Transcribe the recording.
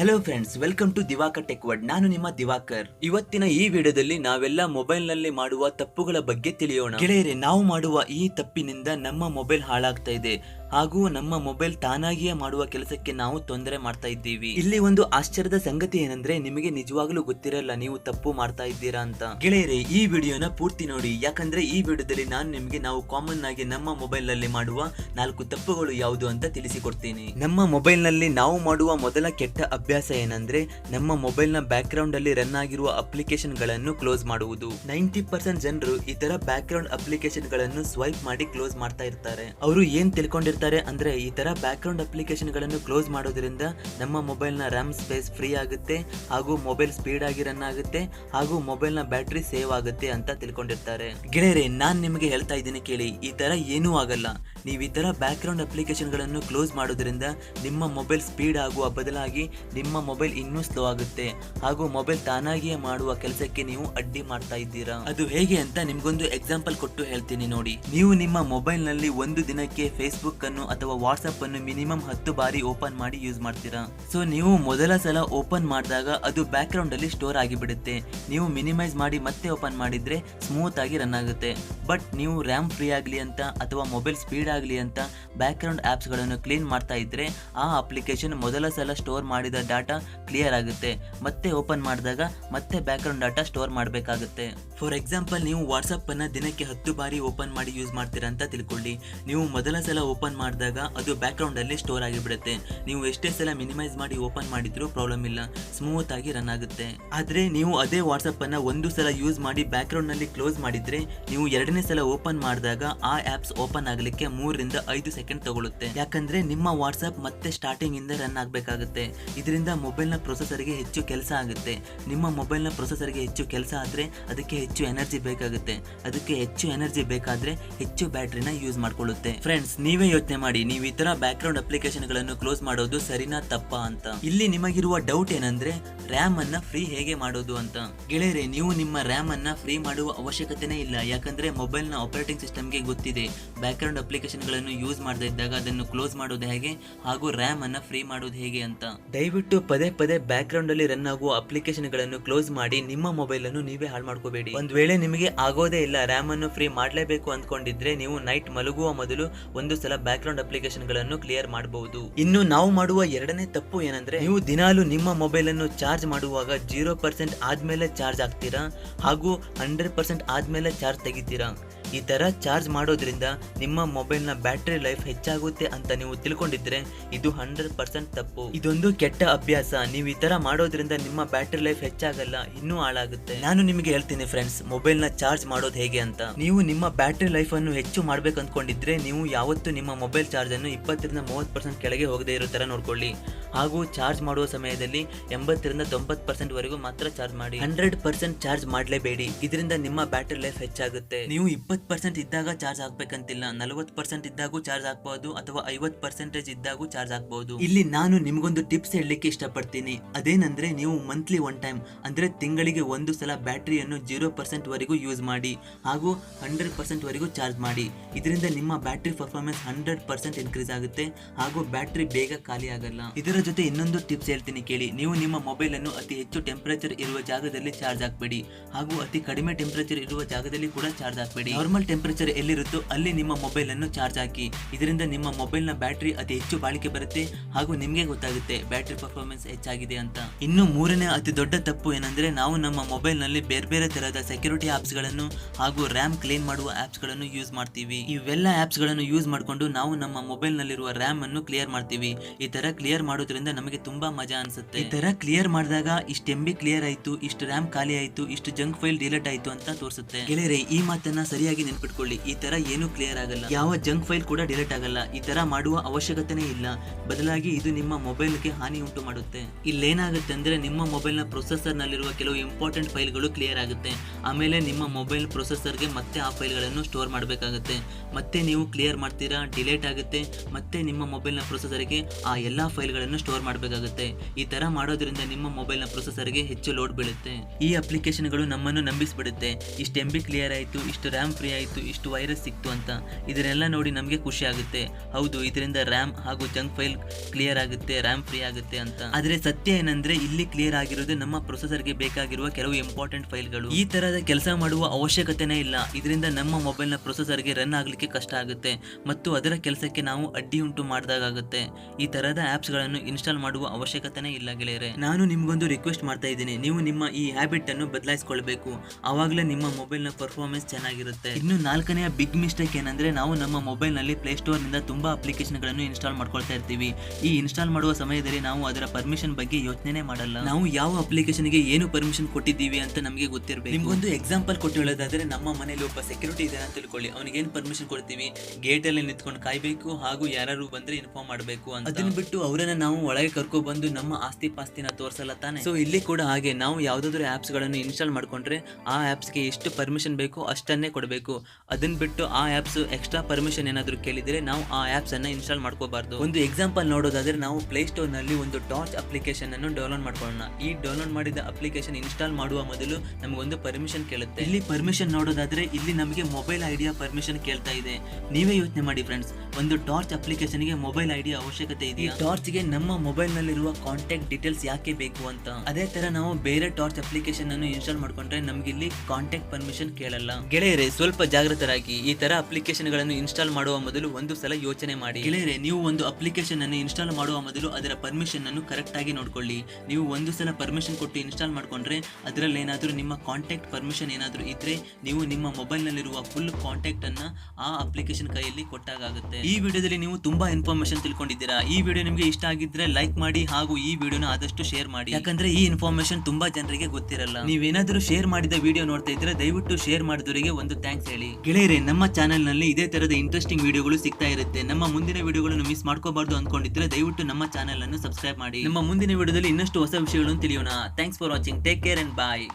Hello friends welcome to Diwakar tech world ನಾನು ನಿಮ್ಮ ದಿವಾಕರ್. ಇವತ್ತಿನ ಈ ವಿಡಿಯೋದಲ್ಲಿ ನಾವೆಲ್ಲ ಮೊಬೈಲ್ನಲ್ಲಿ ಮಾಡುವ ತಪ್ಪುಗಳ ಬಗ್ಗೆ ತಿಳಿಯೋಣ. ಗೆಳೆಯರೆ, ನಾವು ಮಾಡುವ ಈ ತಪ್ಪಿನಿಂದ ನಮ್ಮ ಮೊಬೈಲ್ ಹಾಳಾಗ್ತಾ ಇದೆ. ಹಾಗೂ ನಮ್ಮ ಮೊಬೈಲ್ ತಾನಾಗಿಯೇ ಮಾಡುವ ಕೆಲಸಕ್ಕೆ ನಾವು ತೊಂದರೆ ಮಾಡ್ತಾ ಇದ್ದೀವಿ. ಇಲ್ಲಿ ಒಂದು ಆಶ್ಚರ್ಯದ ಸಂಗತಿ ಏನಂದ್ರೆ ನಿಮಗೆ ನಿಜವಾಗ್ಲೂ ಗೊತ್ತಿರಲ್ಲ ನೀವು ತಪ್ಪು ಮಾಡ್ತಾ ಇದ್ದೀರಾ ಅಂತ. ಗೆಳೆಯರೆ, ಈ ವಿಡಿಯೋನ ಪೂರ್ತಿ ನೋಡಿ. ಯಾಕಂದ್ರೆ ಈ ವಿಡಿಯೋದಲ್ಲಿ ನಾನು ನಿಮಗೆ ನಾವು ಕಾಮನ್ ಆಗಿ ನಮ್ಮ ಮೊಬೈಲ್ನಲ್ಲಿ ಮಾಡುವ ನಾಲ್ಕು ತಪ್ಪುಗಳು ಯಾವುದು ಅಂತ ತಿಳಿಸಿಕೊಡ್ತೀನಿ. ನಮ್ಮ ಮೊಬೈಲ್ನಲ್ಲಿ ನಾವು ಮಾಡುವ ಮೊದಲ ಕೆಟ್ಟ ಅಭ್ಯಾಸ ಏನಂದ್ರೆ ನಮ್ಮ ಮೊಬೈಲ್ನ ಬ್ಯಾಕ್ ಗ್ರೌಂಡ್ ಅಲ್ಲಿ ರನ್ ಆಗಿರುವ ಅಪ್ಲಿಕೇಶನ್ಗಳನ್ನು ಕ್ಲೋಸ್ ಮಾಡುವುದು. ನೈಂಟಿ ಪರ್ಸೆಂಟ್ ಜನರು ಈ ತರ ಬ್ಯಾಕ್ ಗ್ರೌಂಡ್ ಅಪ್ಲಿಕೇಶನ್ಗಳನ್ನು ಸ್ವೈಪ್ ಮಾಡಿ ಕ್ಲೋಸ್ ಮಾಡ್ತಾ ಇರ್ತಾರೆ. ಅವರು ಏನ್ ತಿಳ್ಕೊಂಡಿರ್ತಾರೆ ಅಂದ್ರೆ ಈ ಥರ ಬ್ಯಾಕ್ಗ್ರೌಂಡ್ ಅಪ್ಲಿಕೇಶನ್ಗಳನ್ನು ಅಪ್ಲಿಕೇಶನ್ಗಳನ್ನು ಕ್ಲೋಸ್ ಮಾಡೋದ್ರಿಂದ ನಮ್ಮ ಮೊಬೈಲ್ನ ರ್ಯಾಮ್ ಸ್ಪೇಸ್ ಫ್ರೀ ಆಗುತ್ತೆ, ಹಾಗೂ ಮೊಬೈಲ್ ಸ್ಪೀಡ್ ಆಗಿ ರನ್ ಆಗುತ್ತೆ, ಹಾಗೂ ಮೊಬೈಲ್ನ ಬ್ಯಾಟ್ರಿ ಸೇವ್ ಆಗುತ್ತೆ ಅಂತ ತಿಳ್ಕೊಂಡಿರ್ತಾರೆ. ಗೆಳೆಯರೆ, ನಾನು ನಿಮಗೆ ಹೇಳ್ತಾ ಇದ್ದೀನಿ ಕೇಳಿ, ಈ ಥರ ಏನೂ ಆಗಲ್ಲ. ನೀವು ಈ ಥರ ಬ್ಯಾಕ್ಗ್ರೌಂಡ್ ಅಪ್ಲಿಕೇಶನ್ಗಳನ್ನು ಅಪ್ಲಿಕೇಶನ್ಗಳನ್ನು ಕ್ಲೋಸ್ ಮಾಡೋದ್ರಿಂದ ನಿಮ್ಮ ಮೊಬೈಲ್ ಸ್ಪೀಡ್ ಆಗುವ ಬದಲಾಗಿ ನಿಮ್ಮ ಮೊಬೈಲ್ ಇನ್ನೂ ಸ್ಲೋ ಆಗುತ್ತೆ, ಹಾಗೂ ಮೊಬೈಲ್ ತಾನಾಗಿಯೇ ಮಾಡುವ ಕೆಲಸಕ್ಕೆ ನೀವು ಅಡ್ಡಿ ಮಾಡ್ತಾ ಇದ್ದೀರಾ? ಅದು ಹೇಗೆ ಅಂತ ನಿಮ್ಗೊಂದು ಎಕ್ಸಾಂಪಲ್ ಕೊಟ್ಟು ಹೇಳ್ತೀನಿ ನೋಡಿ. ನೀವು ನಿಮ್ಮ ಮೊಬೈಲ್ನಲ್ಲಿ ಒಂದು ದಿನಕ್ಕೆ ಫೇಸ್ಬುಕ್ ಅನ್ನು ಅಥವಾ ವಾಟ್ಸ್ಆಪ್ ಅನ್ನು ಮಿನಿಮಮ್ ಹತ್ತು ಬಾರಿ ಓಪನ್ ಮಾಡಿ ಯೂಸ್ ಮಾಡ್ತೀರಾ? ಸೊ ನೀವು ಮೊದಲ ಸಲ ಓಪನ್ ಮಾಡಿದಾಗ ಅದು ಬ್ಯಾಕ್ ಅಲ್ಲಿ ಸ್ಟೋರ್ ಆಗಿಬಿಡುತ್ತೆ. ನೀವು ಮಿನಿಮೈಸ್ ಮಾಡಿ ಮತ್ತೆ ಓಪನ್ ಮಾಡಿದ್ರೆ ಸ್ಮೂತ್ ಆಗಿ ರನ್ ಆಗುತ್ತೆ. ಬಟ್ ನೀವು ರ್ಯಾಮ್ ಫ್ರೀ ಆಗಲಿ ಅಂತ ಅಥವಾ ಮೊಬೈಲ್ ಸ್ಪೀಡ್ ಆಗಲಿ ಅಂತ ಬ್ಯಾಕ್ಗ್ರೌಂಡ್ ಆಪ್ಸ್ಗಳನ್ನು ಕ್ಲೀನ್ ಮಾಡ್ತಾ ಇದ್ರೆ ಆ ಅಪ್ಲಿಕೇಶನ್ ಮೊದಲ ಸಲ ಸ್ಟೋರ್ ಮಾಡಿದ ಡಾಟಾ ಕ್ಲಿಯರ್ ಆಗುತ್ತೆ. ಮತ್ತೆ ಓಪನ್ ಮಾಡಿದಾಗ ಮತ್ತೆ ಬ್ಯಾಕ್ಗ್ರೌಂಡ್ ಡಾಟಾ ಸ್ಟೋರ್ ಮಾಡಬೇಕಾಗುತ್ತೆ. ಫಾರ್ ಎಕ್ಸಾಂಪಲ್ ನೀವು ವಾಟ್ಸಪ್ ಅನ್ನ ದಿನಕ್ಕೆ ಹತ್ತು ಬಾರಿ ಓಪನ್ ಮಾಡಿ ಯೂಸ್ ಮಾಡ್ತೀರಾ ಅಂತ ತಿಳ್ಕೊಳ್ಳಿ. ನೀವು ಮೊದಲ ಸಲ ಓಪನ್ ಮಾಡಿದಾಗ ಅದು ಬ್ಯಾಕ್ ಗ್ರೌಂಡ್ ಅಲ್ಲಿ ಸ್ಟೋರ್ ಆಗಿಬಿಡುತ್ತೆ. ನೀವು ಎಷ್ಟೇ ಸಲ ಮಿನಿಮೈಸ್ ಮಾಡಿ ಓಪನ್ ಮಾಡಿದ್ರೂ ಪ್ರಾಬ್ಲಮ್ ಇಲ್ಲ. ಸ್ಮೂತ್ ಆಗಿ ರನ್ ಆಗುತ್ತೆ. ಆದರೆ ನೀವು ಅದೇ ವಾಟ್ಸಪ್ ಅನ್ನ ಒಂದು ಸಲ ಯೂಸ್ ಮಾಡಿ ಬ್ಯಾಕ್ ಗ್ರೌಂಡ್ನಲ್ಲಿ ಕ್ಲೋಸ್ ಮಾಡಿದ್ರೆ ನೀವು ಎರಡನೇ ಸಲ ಓಪನ್ ಮಾಡಿದಾಗ ಆ ಆಪ್ಸ್ ಓಪನ್ ಆಗಲಿಕ್ಕೆ ಮೂರರಿಂದ ಐದು ಸೆಕೆಂಡ್ ತಗೊಳುತ್ತೆ. ಯಾಕಂದ್ರೆ ನಿಮ್ಮ ವಾಟ್ಸಪ್ ಮತ್ತೆ ಸ್ಟಾರ್ಟಿಂಗ್ ಇಂದ ರನ್ ಆಗಬೇಕಾಗುತ್ತೆ. ಇದರಿಂದ ಮೊಬೈಲ್ನ ಪ್ರೊಸೆಸರ್ಗೆ ಹೆಚ್ಚು ಕೆಲಸ ಆಗುತ್ತೆ. ನಿಮ್ಮ ಮೊಬೈಲ್ನ ಪ್ರೊಸೆಸರ್ಗೆ ಹೆಚ್ಚು ಕೆಲಸ ಆದ್ರೆ ಅದಕ್ಕೆ ಹೆಚ್ಚು ಎನರ್ಜಿ ಬೇಕಾಗುತ್ತೆ. ಅದಕ್ಕೆ ಹೆಚ್ಚು ಎನರ್ಜಿ ಬೇಕಾದ್ರೆ ಹೆಚ್ಚು ಬ್ಯಾಟ್ರಿನ ಯೂಸ್ ಮಾಡ್ಕೊಳ್ಳುತ್ತೆ. ಫ್ರೆಂಡ್ಸ್ ನೀವೇ ಯೋಚನೆ ಮಾಡಿ, ನೀವು ಈ ತರ ಬ್ಯಾಕ್ ಗ್ರೌಂಡ್ ಅಪ್ಲಿಕೇಶನ್ಗಳನ್ನು ಕ್ಲೋಸ್ ಮಾಡೋದು ಸರಿನಾ ತಪ್ಪಾ ಅಂತ. ಇಲ್ಲಿ ನಿಮಗಿರುವ ಡೌಟ್ ಏನಂದ್ರೆ ರ್ಯಾಮ್ ಅನ್ನ ಫ್ರೀ ಹೇಗೆ ಮಾಡೋದು ಅಂತ. ಗೆಳೆಯರೆ, ನೀವು ನಿಮ್ಮ ರ್ಯಾಮ್ ಅನ್ನ ಫ್ರೀ ಮಾಡುವ ಅವಶ್ಯಕತೆನೇ ಇಲ್ಲ. ಯಾಕಂದ್ರೆ ಮೊಬೈಲ್ನ ಆಪರೇಟಿಂಗ್ ಸಿಸ್ಟಮ್ಗೆ ಗೊತ್ತಿದೆ. ಬ್ಯಾಕ್ ಅಪ್ಲಿಕೇಶನ್ಗಳನ್ನು ಯೂಸ್ ಮಾಡದೇ ಇದ್ದಾಗ ಅದನ್ನು ಕ್ಲೋಸ್ ಮಾಡೋದು ಹೇಗೆ, ಹಾಗೂ ರ್ಯಾಮ್ ಅನ್ನ ಫ್ರೀ ಮಾಡೋದು ಹೇಗೆ ಅಂತ. ದಯವಿಟ್ಟು ಪದೇ ಪದೇ ಬ್ಯಾಕ್ ಅಲ್ಲಿ ರನ್ ಆಗುವ ಅಪ್ಲಿಕೇಶನ್ಗಳನ್ನು ಕ್ಲೋಸ್ ಮಾಡಿ ನಿಮ್ಮ ಮೊಬೈಲ್ ಅನ್ನು ನೀವೇ ಹಾಳು ಮಾಡ್ಕೋಬೇಡಿ. ಒಂದ್ ವೇಳೆ ನಿಮಗೆ ಆಗೋದೇ ಇಲ್ಲ ರ್ಯಾಮ್ ಅನ್ನು ಫ್ರೀ ಮಾಡಲೇಬೇಕು ಅಂದ್ಕೊಂಡಿದ್ರೆ ನೀವು ನೈಟ್ ಮಲಗುವ ಮೊದಲು ಒಂದು ಸಲ ಬ್ಯಾಕ್ ಅಪ್ಲಿಕೇಶನ್ಗಳನ್ನು ಕ್ಲಿಯರ್ ಮಾಡಬಹುದು ಇನ್ನು ನಾವು ಮಾಡುವ ಎರಡನೇ ತಪ್ಪು ಏನಂದ್ರೆ, ನೀವು ದಿನಾಲು ನಿಮ್ಮ ಮೊಬೈಲ್ ಅನ್ನು ಚಾರ್ಜ್ ಮಾಡುವಾಗ ಜೀರೋ ಪರ್ಸೆಂಟ್ ಆದಮೇಲೆ ಚಾರ್ಜ್ ಆಗ್ತೀರಾ? ಹಾಗೂ ಹಂಡ್ರೆಡ್ ಪರ್ಸೆಂಟ್ ಆದಮೇಲೆ ಚಾರ್ಜ್ ತೆಗಿತೀರಾ? ಈ ತರ ಚಾರ್ಜ್ ಮಾಡೋದ್ರಿಂದ ನಿಮ್ಮ ಮೊಬೈಲ್ನ ಬ್ಯಾಟ್ರಿ ಲೈಫ್ ಹೆಚ್ಚಾಗುತ್ತೆ ಅಂತ ನೀವು ತಿಳ್ಕೊಂಡಿದ್ರೆ ಇದು ಹಂಡ್ರೆಡ್ ಪರ್ಸೆಂಟ್ ತಪ್ಪು. ಇದೊಂದು ಕೆಟ್ಟ ಅಭ್ಯಾಸ. ನೀವು ಈ ತರ ಮಾಡೋದ್ರಿಂದ ನಿಮ್ಮ ಬ್ಯಾಟ್ರಿ ಲೈಫ್ ಹೆಚ್ಚಾಗಲ್ಲ, ಇನ್ನೂ ಹಾಳಾಗುತ್ತೆ. ನಾನು ನಿಮಗೆ ಹೇಳ್ತೀನಿ ಫ್ರೆಂಡ್ಸ್, ಮೊಬೈಲ್ನ ಚಾರ್ಜ್ ಮಾಡೋದು ಹೇಗೆ ಅಂತ. ನೀವು ನಿಮ್ಮ ಬ್ಯಾಟ್ರಿ ಲೈಫ್ ಅನ್ನು ಹೆಚ್ಚು ಮಾಡ್ಬೇಕು ಅನ್ಕೊಂಡಿದ್ರೆ ನೀವು ಯಾವತ್ತು ನಿಮ್ಮ ಮೊಬೈಲ್ ಚಾರ್ಜ್ ಅನ್ನು ಇಪ್ಪತ್ತರಿಂದ ಮೂವತ್ತು ಪರ್ಸೆಂಟ್ ಕೆಳಗೆ ಹೋಗದೇ ಇರೋ ತರ ನೋಡ್ಕೊಳ್ಳಿ. ಹಾಗೂ ಚಾರ್ಜ್ ಮಾಡುವ ಸಮಯದಲ್ಲಿ ಎಂಬತ್ತರಿಂದ ತೊಂಬತ್ತು ಪರ್ಸೆಂಟ್ ವರೆಗೂ ಮಾತ್ರ ಚಾರ್ಜ್ ಮಾಡಿ. ಹಂಡ್ರೆಡ್ ಪರ್ಸೆಂಟ್ ಚಾರ್ಜ್ ಮಾಡಲೇಬೇಡಿ. ಇದರಿಂದ ನಿಮ್ಮ ಬ್ಯಾಟರಿ ಲೈಫ್ ಹೆಚ್ಚಾಗುತ್ತೆ. ನೀವು ಇಪ್ಪತ್ತು ಪರ್ಸೆಂಟ್ ಇದ್ದಾಗ ಚಾರ್ಜ್ ಆಗಬೇಕಂತಿಲ್ಲ. ನಲವತ್ತು ಪರ್ಸೆಂಟ್ ಇದ್ದಾಗೂ ಚಾರ್ಜ್ ಆಗಬಹುದು ಅಥವಾ ಐವತ್ತು ಪರ್ಸೆಂಟೇಜ್ ಇದ್ದಾಗೂ ಚಾರ್ಜ್ ಆಗಬಹುದು ಇಲ್ಲಿ ನಾನು ನಿಮಗೊಂದು ಟಿಪ್ಸ್ ಹೇಳಲಿಕ್ಕೆ ಇಷ್ಟಪಡ್ತೀನಿ. ಅದೇನಂದ್ರೆ ನೀವು ಮಂತ್ಲಿ ಒನ್ ಟೈಮ್, ಅಂದ್ರೆ ತಿಂಗಳಿಗೆ ಒಂದು ಸಲ ಬ್ಯಾಟರಿಯನ್ನು ಜೀರೋ ಪರ್ಸೆಂಟ್ ವರೆಗೂ ಯೂಸ್ ಮಾಡಿ ಹಾಗೂ ಹಂಡ್ರೆಡ್ ಪರ್ಸೆಂಟ್ ವರೆಗೂ ಚಾರ್ಜ್ ಮಾಡಿ. ಇದರಿಂದ ನಿಮ್ಮ battery performance hundred percent increase ಆಗುತ್ತೆ ಹಾಗೂ ಬ್ಯಾಟರಿ ಬೇಗ ಖಾಲಿ ಆಗಲ್ಲ. ಇದರ ಜೊತೆ ಇನ್ನೊಂದು ಟಿಪ್ಸ್ ಹೇಳ್ತೀನಿ ಕೇಳಿ. ನೀವು ನಿಮ್ಮ ಮೊಬೈಲ್ ಅನ್ನು ಅತಿ ಹೆಚ್ಚು ಟೆಂಪರೇಚರ್ ಇರುವ ಜಾಗದಲ್ಲಿ ಚಾರ್ಜ್ ಹಾಕಬೇಡಿ. ಹಾಗೂ ಅತಿ ಕಡಿಮೆ ಟೆಂಪರೇಚರ್ ಇರುವ ಜಾಗದಲ್ಲಿ ಕೂಡ ಚಾರ್ಜ್ ಹಾಕಬೇಡಿ. ನಾರ್ಮಲ್ ಟೆಂಪರೇಚರ್ ಎಲ್ಲಿರುತ್ತೋ ಅಲ್ಲಿ ನಿಮ್ಮ ಮೊಬೈಲ್ ಅನ್ನು ಚಾರ್ಜ್ ಹಾಕಿ. ಇದರಿಂದ ನಿಮ್ಮ ಮೊಬೈಲ್ನ ಬ್ಯಾಟರಿ ಅತಿ ಹೆಚ್ಚು ಬಾಳಿಕೆ ಬರುತ್ತೆ ಹಾಗೂ ನಿಮಗೆ ಗೊತ್ತಾಗುತ್ತೆ ಬ್ಯಾಟರಿ ಪರ್ಫಾರ್ಮೆನ್ಸ್ ಹೆಚ್ಚಾಗಿದೆ ಅಂತ. ಇನ್ನು ಮೂರನೇ ಅತಿ ದೊಡ್ಡ ತಪ್ಪು ಏನಂದ್ರೆ ನಾವು ನಮ್ಮ ಮೊಬೈಲ್ನಲ್ಲಿ ಬೇರೆ ಬೇರೆ ತರಹದ ಸೆಕ್ಯೂರಿಟಿ ಆಪ್ಸ್ಗಳನ್ನು ಹಾಗೂ ರ್ಯಾಮ್ ಕ್ಲೀನ್ ಮಾಡುವ ಆಪ್ಸ್ಗಳನ್ನು ಯೂಸ್ ಮಾಡ್ತೀವಿ. ಇವೆಲ್ಲ ಆಪ್ಸ್ಗಳನ್ನು ಯೂಸ್ ಮಾಡಿಕೊಂಡು ನಾವು ನಮ್ಮ ಮೊಬೈಲ್ ನಲ್ಲಿರುವ ರ್ಯಾಮ್ ಅನ್ನು ಕ್ಲಿಯರ್ ಮಾಡ್ತೀವಿ. ಈ ತರ ಕ್ಲಿಯರ್ ಮಾಡೋದ್ರಿಂದ ನಮಗೆ ತುಂಬಾ ಮಜಾ ಅನ್ಸುತ್ತೆ. ಈ ತರ ಕ್ಲಿಯರ್ ಮಾಡಿದಾಗ ಇಷ್ಟು ಎಂಬಿ ಕ್ಲಿಯರ್ ಆಯ್ತು, ಇಷ್ಟು ರ್ಯಾಮ್ ಖಾಲಿ ಆಯ್ತು, ಇಷ್ಟು ಜಂಕ್ ಫೈಲ್ ಡಿಲೀಟ್ ಆಯ್ತು ಅಂತ ತೋರಿಸುತ್ತೆ. ಗೆಳೆಯರೆ, ಈ ಮಾತನ್ನ ಸರಿಯಾಗಿ ನೆನ್ಪಿಟ್ಕೊಳ್ಳಿ. ಈ ತರ ಏನು ಕ್ಲಿಯರ್ ಆಗಲ್ಲ. ಯಾವ ಜಂಕ್ ಫೈಲ್ ಕೂಡ ಡಿಲೀಟ್ ಆಗಲ್ಲ. ಈ ತರ ಮಾಡುವ ಅವಶ್ಯಕತೆನೇ ಇಲ್ಲ. ಬದಲಾಗಿ ಇದು ನಿಮ್ಮ ಮೊಬೈಲ್ಗೆ ಹಾನಿ ಉಂಟು ಮಾಡುತ್ತೆ. ಇಲ್ಲೇನಾಗುತ್ತೆ ಅಂದ್ರೆ ನಿಮ್ಮ ಮೊಬೈಲ್ನ ಪ್ರೊಸೆಸರ್ ನಲ್ಲಿರುವ ಕೆಲವು ಇಂಪಾರ್ಟೆಂಟ್ ಫೈಲ್ಗಳು ಕ್ಲಿಯರ್ ಆಗುತ್ತೆ. ಆಮೇಲೆ ನಿಮ್ಮ ಮೊಬೈಲ್ ಪ್ರೊಸೆಸರ್ಗೆ ಮತ್ತೆ ಆ ಫೈಲ್ಗಳನ್ನು ಸ್ಟೋರ್ ಮಾಡಬೇಕಾಗುತ್ತೆ. ಮತ್ತೆ ನೀವು ಕ್ಲಿಯರ್ ಮಾಡ್ತೀರಾ ಡಿಲೇಟ್ ಆಗುತ್ತೆ. ಮತ್ತೆ ನಿಮ್ಮ ಮೊಬೈಲ್ನ ಪ್ರೊಸೆಸರ್ಗೆ ಆ ಎಲ್ಲಾ ಫೈಲ್ಗಳನ್ನು ಸ್ಟೋರ್ ಮಾಡಬೇಕಾಗುತ್ತೆ. ಈ ತರ ಮಾಡೋದ್ರಿಂದ ನಿಮ್ಮ ಮೊಬೈಲ್ನ ಪ್ರೊಸೆಸರ್ಗೆ ಹೆಚ್ಚು ಲೋಡ್ ಬೀಳುತ್ತೆ. ಈ ಅಪ್ಲಿಕೇಶನ್ಗಳು ನಮ್ಮನ್ನು ನಂಬಿಸ್ಬಿಡುತ್ತೆ. ಇಷ್ಟು ಎಂ ಬಿ ಕ್ಲಿಯರ್ ಆಯಿತು, ಇಷ್ಟು ರ್ಯಾಮ್ ಫ್ರೀ ಆಯಿತು, ಇಷ್ಟು ವೈರಸ್ ಸಿಕ್ತು ಅಂತ. ಇದನ್ನೆಲ್ಲ ನೋಡಿ ನಮಗೆ ಖುಷಿ ಆಗುತ್ತೆ. ಹೌದು, ಇದರಿಂದ ರ್ಯಾಮ್ ಹಾಗೂ ಜಂಕ್ ಫೈಲ್ ಕ್ಲಿಯರ್ ಆಗುತ್ತೆ ರ್ಯಾಮ್ ಫ್ರೀ ಆಗುತ್ತೆ ಅಂತ. ಆದರೆ ಸತ್ಯ ಏನಂದ್ರೆ, ಇಲ್ಲಿ ಕ್ಲಿಯರ್ ಆಗಿರೋದು ನಮ್ಮ ಪ್ರೊಸೆಸರ್ಗೆ ಬೇಕಾಗಿರುವ ಕೆಲವು ಇಂಪಾರ್ಟೆಂಟ್ ಫೈಲ್ಗಳು ಈ ತರದ ಕೆಲಸ ಮಾಡುವ ಅವಶ್ಯಕತೆನೇ ಇಲ್ಲ. ಇದರಿಂದ ನಮ್ಮ ಮೊಬೈಲ್ನ ಪ್ರೊಸೆಸರ್ಗೆ ರನ್ ಆಗಲಿಕ್ಕೆ ಕಷ್ಟ ಆಗುತ್ತೆ. ಮತ್ತು ಅದರ ಕೆಲಸಕ್ಕೆ ನಾವು ಅಡ್ಡಿ ಉಂಟು ಮಾಡಿದಾಗುತ್ತೆ ಈ ತರದ ಆಪ್ಸ್ಗಳನ್ನು ಇನ್ಸ್ಟಾಲ್ ಮಾಡುವ ಅವಶ್ಯಕತೆನೇ ಇಲ್ಲ ಗೆಳೆಯರೆ. ನಾನು ನಿಮ್ಗೊಂದು ರಿಕ್ವೆಸ್ಟ್ ಮಾಡ್ತಾ ಇದ್ದೀನಿ. ನೀವು ನಿಮ್ಮ ಈ ಹ್ಯಾಬಿಟ್ ಅನ್ನು ಬದಲಾಯಿಸಿಕೊಳ್ಬೇಕು. ಆವಾಗಲೇ ನಿಮ್ಮ ಮೊಬೈಲ್ನ ಪರ್ಫಾರ್ಮೆನ್ಸ್ ಚೆನ್ನಾಗಿರುತ್ತೆ. ಇನ್ನು ನಾಲ್ಕನೆಯ ಬಿಗ್ ಮಿಸ್ಟೇಕ್ ಏನಂದ್ರೆ ನಾವು ನಮ್ಮ ಮೊಬೈಲ್ನಲ್ಲಿ ಪ್ಲೇ ಸ್ಟೋರ್ನಿಂದ ತುಂಬಾ ಅಪ್ಲಿಕೇಶನ್ಗಳನ್ನು ಇನ್ಸ್ಟಾಲ್ ಮಾಡ್ಕೊಳ್ತಾ ಇರ್ತೀವಿ. ಈ ಇನ್ಸ್ಟಾಲ್ ಮಾಡುವ ಸಮಯದಲ್ಲಿ ನಾವು ಅದರ ಪರ್ಮಿಷನ್ ಬಗ್ಗೆ ಯೋಚನೆ ಮಾಡಲ್ಲ. ನಾವು ಯಾವ ಅಪ್ಲಿಕೇಶನ್ಗೆ ಏನು ಪರ್ಮಿಷನ್ ಕೊಟ್ಟಿದ್ದೀವಿ ಅಂತ ನಮಗೆ ಗೊತ್ತಿರಬೇಕು. ನಿಮ್ಗೊಂದು ಎಕ್ಸಾಂಪಲ್ ಕೊಟ್ಟು ಹೇಳೋದಾದ್ರೆ ನಮ್ಮ ಮನೇಲಿ ಒಬ್ಬ ಸೆಕ್ಯೂರಿಟಿ ಇದೆ ಅಂತ ತಿಳ್ಕೊಳ್ಳಿ. ಅವ್ನಿಗೆ ಏನು ಪರ್ಮಿಷನ್ ಕೊಡ್ತೀವಿ? ಗೇಟ್ ಅಲ್ಲಿ ನಿಂತ್ಕೊಂಡು ಕಾಯ್ಬೇಕು ಹಾಗೂ ಯಾರು ಬಂದ್ರೆ ಇನ್ಫಾರ್ಮ್ ಮಾಡಬೇಕು ಅಂತ. ಅದನ್ನ ಬಿಟ್ಟು ಅವರನ್ನ ನಾವು ಒಳಗೆ ಕರ್ಕೊಬಂದು ನಮ್ಮ ಆಸ್ತಿ ಪಾಸ್ತಿನ ತೋರಿಸಲ್ಲ ತಾನೆ? ಸೊ ಇಲ್ಲಿ ಕೂಡ ಹಾಗೆ ನಾವು ಯಾವ್ದಾದ್ರು ಆಪ್ಸ್ಗಳನ್ನು ಇನ್ಸ್ಟಾಲ್ ಮಾಡ್ಕೊಂಡ್ರೆ ಆ ಆಪ್ಸ್ಗೆ ಎಷ್ಟು ಪರ್ಮಿಷನ್ ಬೇಕೋ ಅಷ್ಟನ್ನೇ ಕೊಡಬೇಕು. ಅದನ್ನ ಬಿಟ್ಟು ಆ ಆಪ್ಸ್ ಎಕ್ಸ್ಟ್ರಾ ಪರ್ಮಿಷನ್ ಏನಾದ್ರು ಕೇಳಿದ್ರೆ ನಾವು ಆ ಆಪ್ಸ್ ಅನ್ನ ಇನ್ಸ್ಟಾಲ್ ಮಾಡ್ಕೋಬಾರ್ದು. ಒಂದು ಎಕ್ಸಾಂಪಲ್ ನೋಡೋದಾದ್ರೆ ನಾವು ಪ್ಲೇ ಸ್ಟೋರ್ನಲ್ಲಿ ಒಂದು ಟಾರ್ಚ್ ಅಪ್ಲಿಕೇಶನ್ ಅನ್ನು ಡೌನ್ಲೋಡ್ ಮಾಡ್ಕೊಳ್ಳೋಣ. ಈ ಡೌನ್ಲೋಡ್ ಮಾಡಿದ ಅಪ್ಲಿಕೇಶನ್ ಇನ್ಸ್ಟಾಲ್ ಮಾಡುವ ಮೊದಲು ನಮಗೊಂದು ಪರ್ಮಿಷನ್ ಕೇಳುತ್ತೆ. ಇಲ್ಲಿ ಪರ್ಮಿಷನ್ ನೋಡೋದಾದ್ರೆ ಇಲ್ಲಿ ನಮಗೆ ಮೊಬೈಲ್ ಐಡಿಯಾ ಪರ್ಮಿಷನ್ ಕೇಳ್ತಾ ಇದೆ. ನೀವೇ ಯೋಚನೆ ಮಾಡಿ ಫ್ರೆಂಡ್ಸ್ ಒಂದು ಟಾರ್ಚ್ ಅಪ್ಲಿಕೇಶನ್ಗೆ ಮೊಬೈಲ್ ಐಡಿ ಅವಶ್ಯಕತೆ ಇದೆ ಟಾರ್ಚ್ಗೆ ನಮ್ಮ ಮೊಬೈಲ್ ನಲ್ಲಿರುವ ಕಾಂಟ್ಯಾಕ್ಟ್ ಡೀಟೇಲ್ಸ್ ಯಾಕೆ ಬೇಕು ಅಂತ? ಅದೇ ತರ ನಾವು ಬೇರೆ ಟಾರ್ಚ್ ಅಪ್ಲಿಕೇಶನ್ ಅನ್ನು ಇನ್ಸ್ಟಾಲ್ ಮಾಡ್ಕೊಂಡ್ರೆ ನಮ್ಗೆ ಇಲ್ಲಿ ಕಾಂಟ್ಯಾಕ್ಟ್ ಪರ್ಮಿಷನ್ ಕೇಳಲ್ಲ. ಗೆಳೆಯರೆ, ಸ್ವಲ್ಪ ಜಾಗೃತರಾಗಿ ಈ ತರ ಅಪ್ಲಿಕೇಶನ್ಗಳನ್ನು ಇನ್ಸ್ಟಾಲ್ ಮಾಡುವ ಮೊದಲು ಒಂದು ಸಲ ಯೋಚನೆ ಮಾಡಿ. ಗೆಳೆಯರೆ, ನೀವು ಒಂದು ಅಪ್ಲಿಕೇಶನ್ ಅನ್ನು ಇನ್ಸ್ಟಾಲ್ ಮಾಡುವ ಮೊದಲು ಅದರ ಪರ್ಮಿಷನ್ ಅನ್ನು ಕರೆಕ್ಟ್ ಆಗಿ ನೋಡ್ಕೊಳ್ಳಿ. ನೀವು ಒಂದು ಸಲ ಪರ್ಮಿಷನ್ ಕೊಟ್ಟು ಇನ್ಸ್ಟಾಲ್ ಮಾಡ್ಕೊಂಡ್ರೆ ಅದರಲ್ಲಿ ಏನಾದರೂ ನಿಮ್ಮ ಕಾಂಟ್ಯಾಕ್ಟ್ ಪರ್ಮಿಷನ್ ಏನಾದರೂ ಇದ್ರೆ ನೀವು ನಿಮ್ಮ ಮೊಬೈಲ್ ನಲ್ಲಿರುವ ಫುಲ್ ಕಾಂಟ್ಯಾಕ್ಟ್ ಅನ್ನ ಆ ಅಪ್ಲಿಕೇಶನ್ ಕೈಯಲ್ಲಿ ಕೊಟ್ಟಾಗುತ್ತೆ ಈ ವಿಡಿಯೋದಲ್ಲಿ ನೀವು ತುಂಬಾ ಇನ್ಫಾರ್ಮೇಶನ್ ತಿಳ್ಕೊಂಡಿದ್ದೀರಾ? ಈ ವಿಡಿಯೋ ನಿಮಗೆ ಇಷ್ಟ ಆಗಿದ್ರೆ ಲೈಕ್ ಮಾಡಿ ಹಾಗೂ ಈ ವಿಡಿಯೋನ ಆದಷ್ಟು ಶೇರ್ ಮಾಡಿ. ಯಾಕಂದ್ರೆ ಈ ಇನ್ಫಾರ್ಮೇಶನ್ ತುಂಬಾ ಜನರಿಗೆ ಗೊತ್ತಿರಲ್ಲ. ನೀವೇನಾದ್ರೂ ಶೇರ್ ಮಾಡಿದ ವಿಡಿಯೋ ನೋಡ್ತಾ ಇದ್ರೆ ದಯವಿಟ್ಟು ಶೇರ್ ಮಾಡಿದವರಿಗೆ ಒಂದು ಥ್ಯಾಂಕ್ಸ್ ಹೇಳಿ. ಗೆಳೆಯರೆ ನಮ್ಮ ಚಾನೆಲ್ನಲ್ಲಿ ಇದೇ ತರದ ಇಂಟ್ರೆಸ್ಟಿಂಗ್ ವಿಡಿಯೋಗಳು ಸಿಗ್ತಾ ಇರುತ್ತೆ. ನಮ್ಮ ಮುಂದಿನ ವಿಡಿಯೋಗಳನ್ನು ಮಿಸ್ ಮಾಡ್ಕೋಬಾರ್ದು ಅನ್ಕೊಂಡಿದ್ರೆ ದಯವಿಟ್ಟು ನಮ್ಮ ಚಾನೆಲ್ ಅನ್ನು ಸಬ್ಸ್ಕ್ರೈಬ್ ಮಾಡಿ. ನಮ್ಮ ಮುಂದಿನ ವಿಡಿಯೋದಲ್ಲಿ ಇನ್ನಷ್ಟು ಹೊಸ ವಿಷಯಗಳನ್ನು ತಿಳಿಯೋಣ. Thanks for watching take care and bye